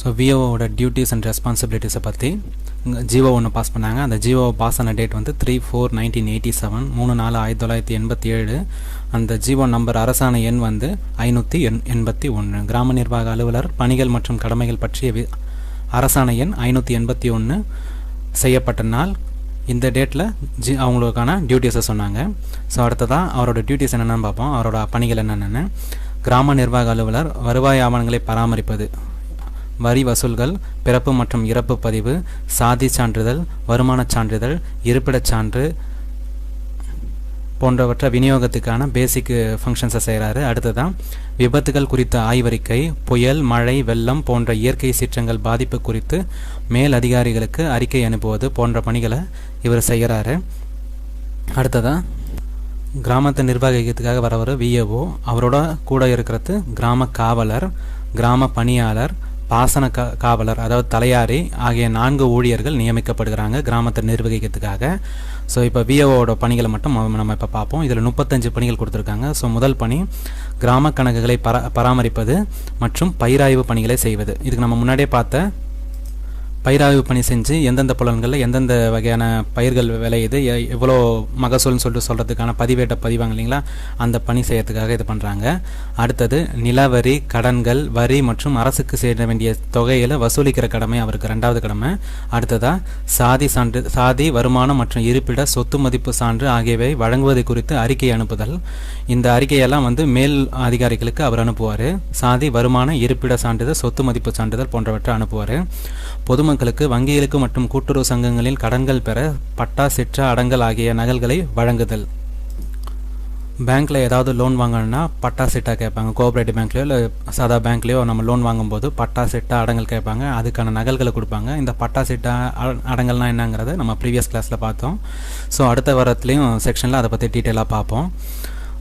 So விஓவோட duties and ரெஸ்பான்சிபிலிட்டிஸை பற்றி ஜிஓ ஒன்று பாஸ் பண்ணாங்க. அந்த ஜிஓ பாஸ் ஆன டேட் வந்து three four nineteen eighty seven மூணு நாலு ஆயிரத்தி தொள்ளாயிரத்தி எண்பத்தி ஏழு. அந்த ஜிஓ நம்பர் அரசாணை எண் வந்து ஐநூற்றி எண் எண்பத்தி ஒன்று கிராம நிர்வாக அலுவலர் பணிகள் மற்றும் கடமைகள் பற்றிய வி அரசாணை எண் ஐநூற்றி எண்பத்தி ஒன்று செய்யப்பட்ட நாள். இந்த டேட்டில் ஜி அவங்களுக்கான டியூட்டிஸை சொன்னாங்க. ஸோ அடுத்ததாக அவரோட டியூட்டிஸ் என்னென்னு பார்ப்போம் அவரோட பணிகள் என்னென்னு கிராம நிர்வாக அலுவலர் வருவாய் ஆவணங்களை பராமரிப்பது. வரி வசூல்கள் பிறப்பு மற்றும் இறப்பு பதிவு சாதி சான்றிதழ் வருமானச் சான்றிதழ் இருப்பிடச் சான்று போன்றவற்றை விநியோகத்துக்கான பேசிக் ஃபங்க்ஷன்ஸை செய்கிறாரு அடுத்ததான் விபத்துகள் குறித்த ஆய்வறிக்கை புயல் மழை வெள்ளம் போன்ற இயற்கை சீற்றங்கள் பாதிப்பு குறித்து மேல் அதிகாரிகளுக்கு அறிக்கை அனுப்புவது போன்ற பணிகளை இவர் செய்கிறாரு. அடுத்ததாக கிராமத்தை நிர்வகிக்கிறதுக்காக வரவர் விஏஓ அவரோட கூட இருக்கிறது கிராம காவலர் கிராம பணியாளர் பாசன கா காவலர் அதாவது தலையாரி ஆகிய நான்கு ஊழியர்கள் நியமிக்கப்படுகிறாங்க கிராமத்தை நிர்வகிக்கிறதுக்காக. ஸோ இப்போ விஓவோட பணிகளை மட்டும் நம்ம இப்போ பார்ப்போம். இதில் முப்பத்தஞ்சு பணிகள் கொடுத்துருக்காங்க. ஸோ முதல் பணி கிராம கணக்குகளை பரா பராமரிப்பது மற்றும் பயிராய்வு பணிகளை செய்வது. இதுக்கு நம்ம முன்னாடியே பார்த்த பயிராய்வு பணி செஞ்சு எந்தெந்த புலன்களில் எந்தெந்த வகையான பயிர்கள் விளையுது எவ்வளோ மகசூல்னு சொல்லிட்டு சொல்கிறதுக்கான பதிவேட்டை பதிவாங்க இல்லைங்களா? அந்த பணி செய்யறதுக்காக இது பண்ணுறாங்க அடுத்தது நிலவரி கடன்கள் வரி மற்றும் அரசுக்கு சேர வேண்டிய தொகையில் வசூலிக்கிற கடமை அவருக்கு ரெண்டாவது கடமை. அடுத்ததாக சாதி சான்று சாதி வருமானம் மற்றும் இருப்பிட சொத்து மதிப்பு சான்று ஆகியவை வழங்குவது குறித்து அறிக்கை அனுப்புதல். இந்த அறிக்கையெல்லாம் வந்து மேல் அதிகாரிகளுக்கு அவர் அனுப்புவார். சாதி வருமான இருப்பிட சான்றிதழ் சொத்து மதிப்பு சான்றிதழ் போன்றவற்றை அனுப்புவார். பொதுமக்களுக்கு வங்கிகளுக்கு மற்றும் கூட்டுறவு சங்கங்களில் கடன்கள் பெற பட்டா சிற்றா அடங்கல் ஆகிய நகல்களை வழங்குதல். பேங்க்கில் ஏதாவது லோன் வாங்கணும்னா பட்டா சிட்டா கேட்பாங்க. கோஆப்ரேட்டிவ் பேங்க்லையோ இல்லை சாதா பேங்க்லையோ நம்ம லோன் வாங்கும்போது பட்டா சிட்டா அடங்கல் கேட்பாங்க. அதுக்கான நகல்களை கொடுப்பாங்க. இந்த பட்டா சிட்டா அடங்கல்னா என்னங்கிறத நம்ம ப்ரீவியஸ் கிளாஸில் பார்த்தோம். ஸோ அடுத்த வாரத்துலேயும் செக்ஷனில் அதை பற்றி டீட்டெயிலாக பார்ப்போம்.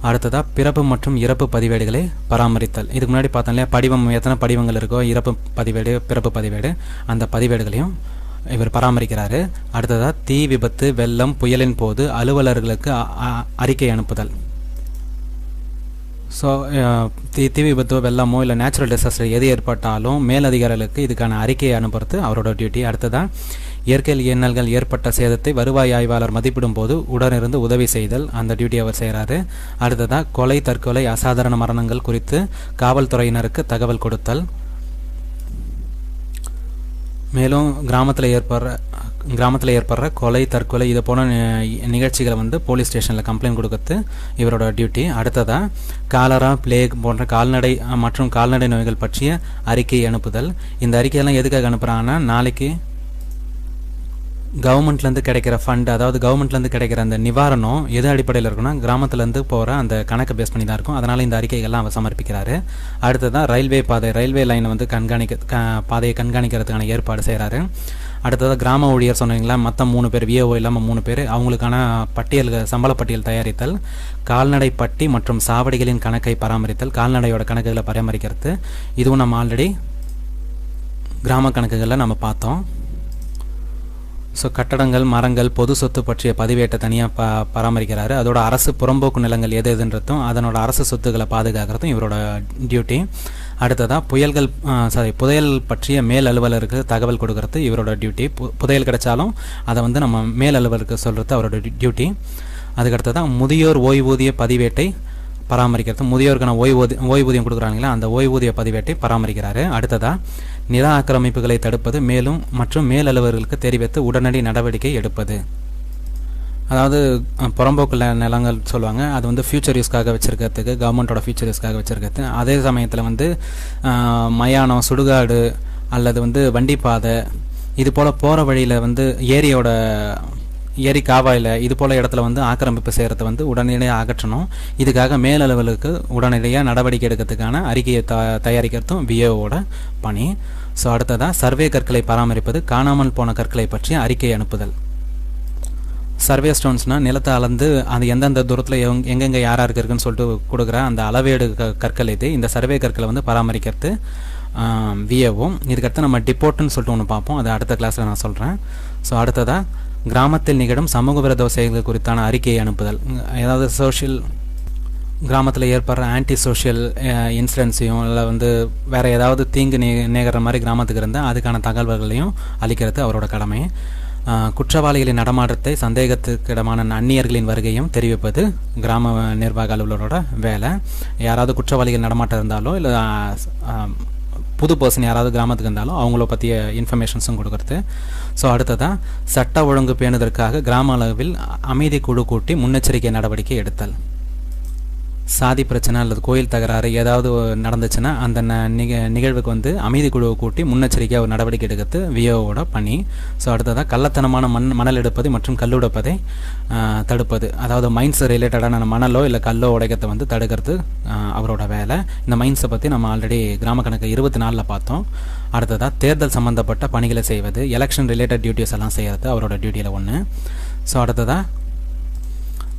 அடுத்ததாக பிறப்பு மற்றும் இறப்பு பதிவேடுகளை பராமரித்தல். இதுக்கு முன்னாடி பார்த்தோம் இல்லையா? படிவம் எத்தனை படிவங்கள் இருக்கோ இறப்பு பதிவேடு பிறப்பு பதிவேடு அந்த பதிவேடுகளையும் இவர் பராமரிக்கிறாரு. அடுத்ததாக தீ விபத்து வெள்ளம் புயலின் போது அலுவலர்களுக்கு அறிக்கை அனுப்புதல். ஸோ தீ தீ விபத்தோ வெள்ளமோ இல்லை நேச்சுரல் டிசாஸ்டர் எது ஏற்பட்டாலும் மேலதிகாரிகளுக்கு இதுக்கான அறிக்கையை அனுப்புறது அவரோட டியூட்டி அடுத்ததான் இயற்கையில் இன்னல்கள் ஏற்பட்ட சேதத்தை வருவாய் ஆய்வாளர் மதிப்பிடும் போது உடனிருந்து உதவி செய்தல் அந்த டியூட்டி அவர் செய்கிறாரு அடுத்ததாக கொலை தற்கொலை அசாதாரண மரணங்கள் குறித்து காவல்துறையினருக்கு தகவல் கொடுத்தல். மேலும் கிராமத்தில் ஏற்படுற கிராமத்தில் ஏற்படுற கொலை தற்கொலை இது போன நிகழ்ச்சிகளை வந்து போலீஸ் ஸ்டேஷனில் கம்ப்ளைண்ட் கொடுக்கறது இவரோட டியூட்டி அடுத்ததாக காலரா பிளேக் போன்ற கால்நடை மற்றும் கால்நடை நோய்கள் பற்றிய அறிக்கை அனுப்புதல். இந்த அறிக்கையெல்லாம் எதுக்காக அனுப்புகிறாங்கன்னா நாளைக்கு கவர்மெண்ட்லேருந்து கிடைக்கிற ஃபண்ட் அதாவது கவர்மெண்ட்லேருந்து கிடைக்கிற அந்த நிவாரணம் எது அடிப்படையில் இருக்குன்னா கிராமத்துலேருந்து போகிற அந்த கணக்கை பேஸ் பண்ணி தான் இருக்கும். அதனால் இந்த அறிக்கைகள்லாம் அவர் சமர்ப்பிக்கிறாரு. அடுத்ததான் ரயில்வே பாதை ரயில்வே லைனை வந்து கண்காணிக்க க பாதையை கண்காணிக்கிறதுக்கான ஏற்பாடு செய்கிறாரு அடுத்ததாக கிராம ஊழியர் சொன்னீங்களா மற்ற மூணு பேர் விஓ இல்லாமல் மூணு பேர் அவங்களுக்கான பட்டியல் சம்பள பட்டியல் தயாரித்தல் கால்நடை பட்டி மற்றும் சாவடிகளின் கணக்கை பராமரித்தல் கால்நடையோட கணக்குகளை பராமரிக்கிறது. இதுவும் நம்ம ஆல்ரெடி கிராம கணக்குகளில் நம்ம பார்த்தோம். ஸோ கட்டடங்கள் மரங்கள் பொது சொத்து பற்றிய பதிவேட்டை தனியாக ப பராமரிக்கிறாரு. அதோட அரசு புறம்போக்கு நிலங்கள் எது எதுன்றதும் அதனோட அரசு சொத்துக்களை பாதுகாக்கிறதும் இவரோட டியூட்டி அடுத்ததாக புயல்கள் சாரி புதையல் பற்றிய மேல் அலுவலருக்கு தகவல் கொடுக்கறது இவரோட டியூட்டி பு- புதையல் கிடைச்சாலும் அதை வந்து நம்ம மேல் அலுவலருக்கு சொல்கிறது அவரோட டியூட்டி அதுக்கடுத்ததான் முதியோர் ஓய்வூதிய பதிவேட்டை பராமரிக்கிறது. முதியோருக்கான ஓய்வூதி ஓய்வூதியம் கொடுக்குறாங்களா அந்த ஓய்வூதிய பதிவேட்டை பராமரிக்கிறாரு. அடுத்ததா நில ஆக்கிரமிப்புகளை தடுப்பது மேலும் மற்றும் மேலலுவலர்களுக்கு தெரிவித்து உடனடி நடவடிக்கை எடுப்பது. அதாவது புறம்போக்குள்ள நிலங்கள் சொல்லுவாங்க. அது வந்து ஃபியூச்சர் யூஸ்க்காக வச்சுருக்கிறதுக்கு கவர்மெண்ட்டோட ஃபியூச்சர் யூஸ்க்காக வச்சுருக்கிறது அதே சமயத்தில் வந்து மயானம் சுடுகாடு அல்லது வந்து வண்டிப்பாதை இது போல் போகிற வழியில் வந்து ஏரியோட ஏரி காவாயில் இது போல் இடத்துல வந்து ஆக்கிரமிப்பு செய்கிறத வந்து உடனடியாக அகற்றணும். இதுக்காக மேலளவுகளுக்கு உடனடியாக நடவடிக்கை எடுக்கிறதுக்கான அறிக்கையை த தயாரிக்கிறதும் விஏஓட பணி. ஸோ அடுத்ததாக சர்வே கற்களை பராமரிப்பது காணாமல் போன கற்களை பற்றி அறிக்கை அனுப்புதல். சர்வே ஸ்டோன்ஸ்னால் நிலத்தை அளந்து அது எந்தெந்த தூரத்தில் எங் எங்கெங்கே யார் யாருக்கு இருக்குன்னு சொல்லிட்டு கொடுக்குற அந்த அளவேடு க கற்கள் இது. இந்த சர்வே கற்களை வந்து பராமரிக்கிறது விஏவும் இதுக்கடுத்து நம்ம டிப்போர்ட்டுன்னு சொல்லிட்டு ஒன்று பார்ப்போம். அது அடுத்த கிளாஸில் நான் சொல்கிறேன் ஸோ அடுத்ததாக கிராமத்தில் நிகழும் சமூக விரோத செயல்கள் குறித்தான அறிக்கையை அனுப்புதல். ஏதாவது சோஷியல் கிராமத்தில் ஏற்படுற ஆன்டி சோஷியல் இன்சிடென்ட்ஸையும் இல்லை வந்து வேறு ஏதாவது தீங்கு நே நேகிற மாதிரி கிராமத்துக்கு இருந்தால் அதுக்கான தகவல்களையும் அளிக்கிறது அவரோட கடமை. குற்றவாளிகளின் நடமாட்டத்தை சந்தேகத்துக்கிடமான அந்நியர்களின் வருகையும் தெரிவிப்பது கிராம நிர்வாக அலுவலரோட வேலை. யாராவது குற்றவாளிகள் நடமாட்டம் இருந்தாலோ இல்லை புது பர்சன் யாராவது கிராமத்துக்கு இருந்தாலும் அவங்கள பற்றிய இன்ஃபர்மேஷன்ஸும் கொடுக்குறது. ஸோ அடுத்ததாக சட்ட ஒழுங்கு பேணுதற்காக கிராம அளவில் அமைதி குழு கூட்டி முன்னெச்சரிக்கை நடவடிக்கை எடுத்தல். சாதி பிரச்சனை அல்லது கோயில் தகராறு ஏதாவது நடந்துச்சுன்னா அந்த ந- நிக நிகழ்வுக்கு வந்து அமைதி குழுவை கூட்டி முன்னெச்சரிக்கையாக ஒரு நடவடிக்கை எடுக்கிறது விஓவோட பணி. ஸோ அடுத்ததாக கள்ளத்தனமான மண் மணல் எடுப்பது மற்றும் கல்லுடைப்பதை ஆஹ், தடுப்பது. அதாவது மைன்ஸ் ரிலேட்டடான மணலோ இல்லை கல்லோ உடைக்கிறத வந்து தடுக்கிறது அவரோட வேலை. இந்த மைன்ஸை பற்றி நம்ம ஆல்ரெடி கிராம கணக்கு இருபத்தி நாலில் பார்த்தோம். அடுத்ததாக தேர்தல் சம்மந்தப்பட்ட பணிகளை செய்வது எலெக்ஷன் ரிலேட்டட் டியூட்டிஸ் எல்லாம் செய்கிறது அவரோட டியூட்டியில் ஒன்று ஸோ அடுத்ததாக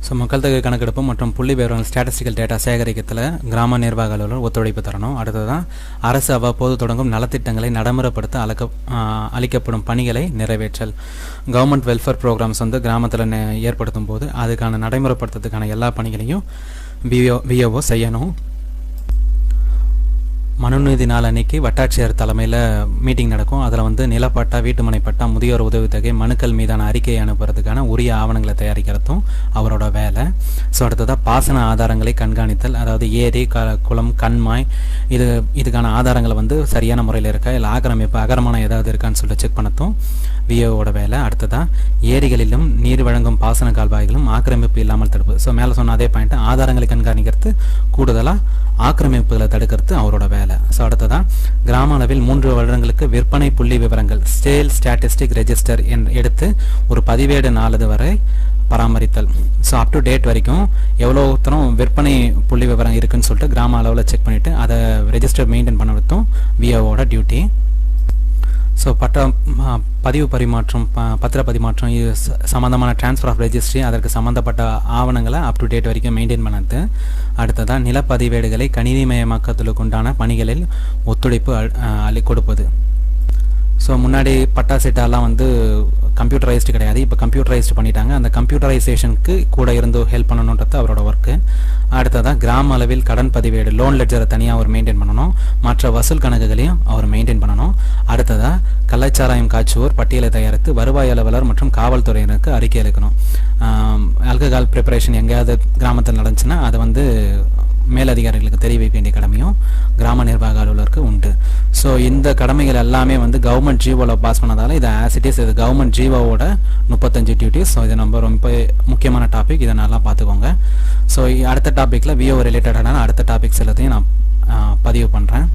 ஸோ மக்கள் தொகை கணக்கெடுப்பு மற்றும் புள்ளி விவரங்கள் ஸ்டாட்டிஸ்டிக்கல் டேட்டா சேகரிக்கத்தில் கிராம நிர்வாக அலுவலர் ஒத்துழைப்பு தரணும். அடுத்ததான் அரசு அவ்வப்போது தொடங்கும் நலத்திட்டங்களை நடைமுறைப்படுத்த அழைக்க அளிக்கப்படும் பணிகளை நிறைவேற்றல். கவர்மெண்ட் வெல்ஃபேர் ப்ரோக்ராம்ஸ் வந்து கிராமத்தில் ஏற்படுத்தும் போது அதுக்கான நடைமுறைப்படுத்துறதுக்கான எல்லா பணிகளையும் விஓ விஓஓ செய்யணும். மனுநீதி நாள் அன்னைக்கு வட்டாட்சியர் தலைமையில் மீட்டிங் நடக்கும். அதில் வந்து நிலப்பட்டா வீட்டுமனை பட்டா முதியோர் உதவித்தொகை மனுக்கள் மீதான அறிக்கையை அனுப்புறதுக்கான உரிய ஆவணங்களை தயாரிக்கிறதும் அவரோட வேலை. ஸோ அடுத்ததாக பாசன ஆதாரங்களை கண்காணித்தல் அதாவது ஏரி க குளம் கண்மாய் இது இதுக்கான ஆதாரங்களை வந்து சரியான முறையில் இருக்கா? இல்லை ஆக்கிரமிப்பு அகரமான ஏதாவது இருக்கான்னு சொல்லி செக் பண்ணத்தும் விஏஓட வேலை. அடுத்ததாக ஏரிகளிலும் நீர் வழங்கும் பாசன கால்வாய்களும் ஆக்கிரமிப்பு இல்லாமல் தடுப்பு. ஸோ மேலே சொன்ன அதே பாயிண்ட் ஆதாரங்களை கண்காணிக்கிறது கூடுதலாக ஆக்கிரமிப்புகளை தடுக்கிறது அவரோட வேலை. ஸோ அடுத்ததாக கிராம அளவில் மூன்று வருடங்களுக்கு விற்பனை புள்ளி விவரங்கள் சேல் ஸ்டாட்டிஸ்டிக் ரெஜிஸ்டர் என் எடுத்து ஒரு பதிவேடு நாலது வரை பராமரித்தல். ஸோ அப் டு டேட் வரைக்கும் எவ்வளோ தரம் விற்பனை புள்ளி விவரம் இருக்குன்னு சொல்லிட்டு கிராம அளவில் செக் பண்ணிவிட்டு அதை ரெஜிஸ்டர் மெயின்டைன் பண்ணுறதும் விஓவோட டியூட்டி ஸோ பட்டம் பதிவு பரிமாற்றம் ப- பத்திர பரிமாற்றம் சம்மந்தமான ட்ரான்ஸ்ஃபர் ஆஃப் ரெஜிஸ்ட்ரி அதற்கு சம்மந்தப்பட்ட ஆவணங்களை அப் டு டேட் வரைக்கும் மெயின்டைன் பண்ணது. அடுத்ததாக நிலப்பதிவேடுகளை கணினிமயமாக்கத்துக்கு உண்டான பணிகளில் ஒத்துழைப்பு அ- அளி கொடுப்பது. ஸோ முன்னாடி பட்டா சிட்டாலாம் வந்து கம்ப்யூட்டரைஸ்டு கிடையாது. இப்போ கம்ப்யூட்டரைஸ்டு பண்ணிட்டாங்க. அந்த கம்ப்யூட்டரைசேஷனுக்கு கூட இருந்து ஹெல்ப் பண்ணணுன்றது அவரோட ஒர்க்கு அடுத்ததாக கிராம அளவில் கடன் பதிவேடு லோன் லெட்ஜரை தனியாக அவர் மெயின்டைன் பண்ணணும். மற்ற வசூல் கணக்குகளையும் அவர் மெயின்டைன் பண்ணணும். அடுத்ததாக கள்ளச்சாராயம் காய்ச்சுவோர் பட்டியலை தயாரித்து வருவாய் அலுவலர் மற்றும் காவல்துறையினருக்கு அறிக்கை அளிக்கணும். ஆல்கஹால் ப்ரிப்பரேஷன் எங்கேயாவது கிராமத்தில் நடந்துச்சுன்னா அதை வந்து மேலதிகாரிகளுக்கு தெரிவிக்க வேண்டிய கடமையும் கிராம நிர்வாக அலுவலர் ஸோ இந்த கடமைகள் எல்லாமே வந்து கவர்மெண்ட் ஜீவோவில் பாஸ் பண்ணதால் இது ஆஸ் இட் இஸ் இது கவர்மெண்ட் ஜீவோவோட முப்பத்தஞ்சு டியூட்டிஸ் ஸோ இது நம்ம ரொம்ப முக்கியமான டாபிக் இதை நல்லா பார்த்துக்கோங்க. ஸோ அடுத்த டாப்பிக்கில் விஓ ரிலேட்டடான அடுத்த டாபிக்ஸ் எல்லாத்தையும் நான் பதிவு பண்ணுறேன்